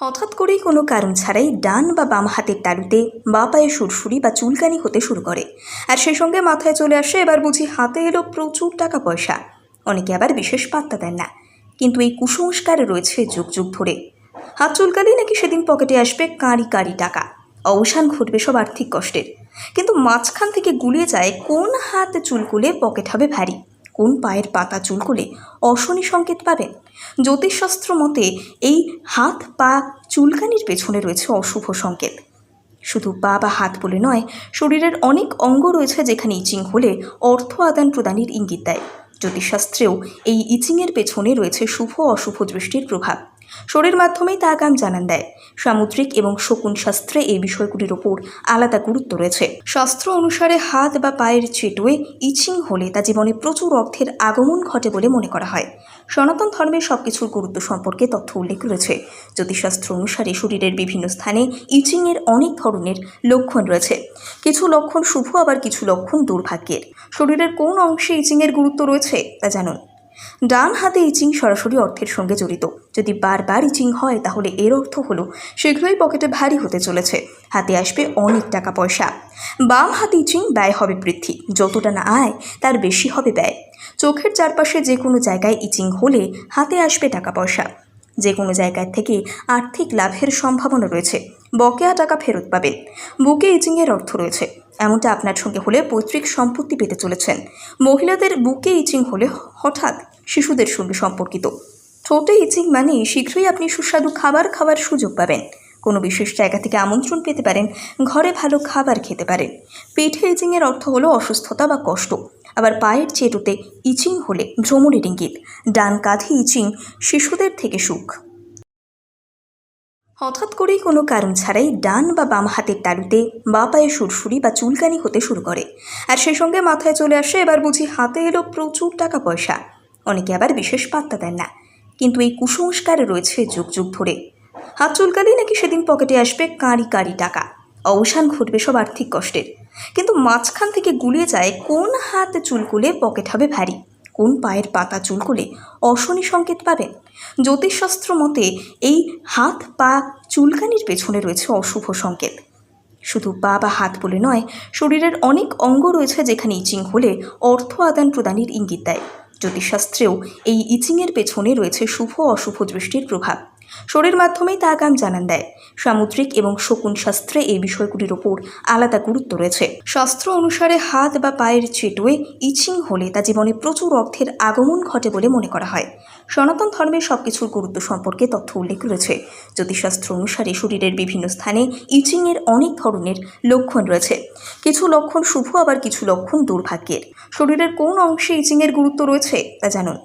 হঠাৎ করেই কোনো কারণ ছাড়াই ডান বা বাম হাতের তালুতে বা পায়ে সুরসুরি বা চুলকানি হতে শুরু করে। আর সেই সঙ্গে মাথায় চলে আসে এবার বুঝি হাতে এলো প্রচুর টাকা পয়সা। অনেকে আবার বিশেষ পাত্তা দেন না। কিন্তু এই কুসংস্কার রয়েছে যুগ যুগ ধরে। হাত চুলকালেই নাকি সেদিন পকেটে আসবে কাঁড়ি কাঁড়ি টাকা। অবসান ঘটবে সব আর্থিক কষ্টের। কিন্তু মাঝখান থেকে গুলিয়ে যায় কোন হাত চুলকুলে পকেট হবে ভারী। কোন পায়ের পাতা চুলকুলে অশনি সংকেত পাবেন? জ্যোতিষশাস্ত্র মতে এই হাত পা চুলকানির পেছনে রয়েছে অশুভ সংকেত। শুধু পা বা হাত বলে নয়, শরীরের অনেক অঙ্গ রয়েছে যেখানে ইচিং হলে অর্থ আদান প্রদানের ইঙ্গিত দেয়। জ্যোতিষশাস্ত্রেও এই ইচিংয়ের পেছনে রয়েছে শুভ অশুভ দৃষ্টির প্রভাব। শরীর মাধ্যমেই তা আগাম জানান দেয়। সামুদ্রিক এবং শকুন শাস্ত্রে এই বিষয়গুলির ওপর আলাদা গুরুত্ব রয়েছে। শাস্ত্র অনুসারে হাত বা পায়ের চেটুয়ে ইচিং হলে তা জীবনে প্রচুর অর্থের আগমন ঘটে বলে মনে করা হয়। সনাতন ধর্মের সবকিছুর গুরুত্ব সম্পর্কে তথ্য উল্লেখ রয়েছে। জ্যোতিষশাস্ত্র অনুসারে শরীরের বিভিন্ন স্থানে ইচিংয়ের অনেক ধরনের লক্ষণ রয়েছে। কিছু লক্ষণ শুভ, আবার কিছু লক্ষণ দুর্ভাগ্যের। শরীরের কোন অংশে ইচিংয়ের গুরুত্ব রয়েছে তা জানুন। ডান হাতে ইচিং সরাসরি অর্থের সঙ্গে জড়িত। যদি বারবার ইচিং হয়, তাহলে এর অর্থ হলো, শীঘ্রই পকেটে ভারী হতে চলেছে। হাতে আসবে অনেক টাকা পয়সা। বাম হাতে ইচিং ব্যয় হবে বৃদ্ধি। যতটা না আয়, তার বেশি হবে ব্যয়। চোখের চারপাশে যে কোনো জায়গায় ইচিং হলে হাতে আসবে টাকা পয়সা। যে কোনো জায়গায় থেকে আর্থিক লাভের সম্ভাবনা রয়েছে। বকেয়া টাকা ফেরত পাবেন। বুকে ইচিংয়ের অর্থ রয়েছে। এমনটা আপনার সঙ্গে হলে পৈতৃক সম্পত্তি পেতে চলেছেন। মহিলাদের বুকে ইচিং হলে হঠাৎ শিশুদের সঙ্গে সম্পর্কিত। ঠোঁটে ইচিং মানে শীঘ্রই আপনি সুস্বাদু খাবার খাওয়ার সুযোগ পাবেন। কোনো বিশেষ জায়গা থেকে আমন্ত্রণ পেতে পারেন, ঘরে ভালো খাবার খেতে পারেন। পেটে ইচিংয়ের অর্থ হলো অসুস্থতা বা কষ্ট। আবার পায়ের চেটুতে ইচিং হলে ভ্রমণের ইঙ্গিত। ডান কাঁধে ইচিং শিশুদের থেকে সুখ। হঠাৎ করেই কোনো কারণ ছাড়াই ডান বা বাম হাতের তালুতে বা পায়ে সুরসুরি বা চুলকানি হতে শুরু করে। আর সেই সঙ্গে মাথায় চলে আসে এবার বুঝি হাতে এলো প্রচুর টাকা পয়সা। অনেকে আবার বিশেষ পাত্তা দেন না। কিন্তু এই কুসংস্কার রয়েছে যুগ যুগ ধরে। হাত চুলকালেই নাকি সেদিন পকেটে আসবে কাঁড়ি কাঁড়ি টাকা। অবসান ঘটবে সব আর্থিক কষ্টের। কিন্তু মাঝখান থেকে গুলিয়ে যায় কোন হাত চুলকুলে পকেট হবে ভারী। কোন পায়ের পাতা চুলকুলে অশনি সংকেত পাবেন? জ্যোতিষশাস্ত্র মতে এই হাত পা চুলকানির পেছনে রয়েছে অশুভ সংকেত। শুধু পা বা হাত বলে নয়, শরীরের অনেক অঙ্গ রয়েছে যেখানে ইচিং হলে অর্থ আদান প্রদানের ইঙ্গিত দেয়। জ্যোতিষশাস্ত্রেও এই ইচিংয়ের পেছনে রয়েছে শুভ অশুভ দৃষ্টির প্রভাব। শরীর মাধ্যমেই তা আগাম জানান দেয়। সামুদ্রিক এবং শকুন শাস্ত্রে এই বিষয়গুলির ওপর আলাদা গুরুত্ব রয়েছে। শাস্ত্র অনুসারে হাত বা পায়ের চেটুয়ে ইচিং হলে তা জীবনে প্রচুর অর্থের আগমন ঘটে বলে মনে করা হয়। সনাতন ধর্মের সবকিছুর গুরুত্ব সম্পর্কে তথ্য উল্লেখ রয়েছে। জ্যোতিষশাস্ত্র অনুসারে শরীরের বিভিন্ন স্থানে ইচিংয়ের অনেক ধরনের লক্ষণ রয়েছে, কিছু লক্ষণ শুভ, আবার কিছু লক্ষণ দুর্ভাগ্যের। শরীরের কোন অংশে ইচিংয়ের গুরুত্ব রয়েছে তা জানুন।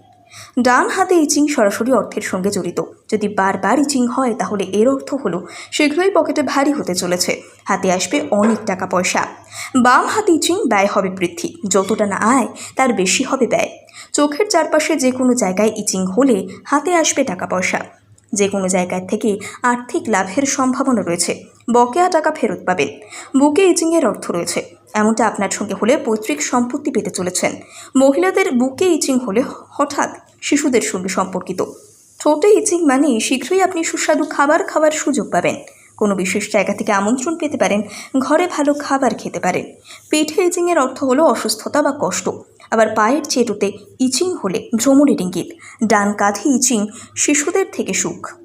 ডান হাতে ইচিং সরাসরি অর্থের সঙ্গে জড়িত। যদি বারবার ইচিং হয়, তাহলে এর অর্থ হলো, শীঘ্রই পকেটে ভারী হতে চলেছে। হাতে আসবে অনেক টাকা পয়সা। বাম হাতে ইচিং ব্যয় হবে বৃদ্ধি। যতটা না আয়, তার বেশি হবে ব্যয়। চোখের চারপাশে যে কোনো জায়গায় ইচিং হলে হাতে আসবে টাকা পয়সা। যে কোনো জায়গায় থেকে আর্থিক লাভের সম্ভাবনা রয়েছে। বকেয়া টাকা ফেরত পাবেন। বুকে ইচিংয়ের অর্থ রয়েছে। এমনটা আপনার সঙ্গে হলে পৈতৃক সম্পত্তি পেতে চলেছেন। মহিলাদের বুকে ইচিং হলে হঠাৎ শিশুদের সঙ্গে সম্পর্কিত। ঠোঁটে ইচিং মানে শীঘ্রই আপনি সুস্বাদু খাবার খাওয়ার সুযোগ পাবেন। কোনো বিশেষ জায়গা থেকে আমন্ত্রণ পেতে পারেন, ঘরে ভালো খাবার খেতে পারেন। পেটে ইচিংয়ের অর্থ হলো অসুস্থতা বা কষ্ট। আবার পায়ের চেটুতে ইচিং হলে ভ্রমণের ইঙ্গিত। ডান কাঁধে ইচিং শিশুদের থেকে সুখ।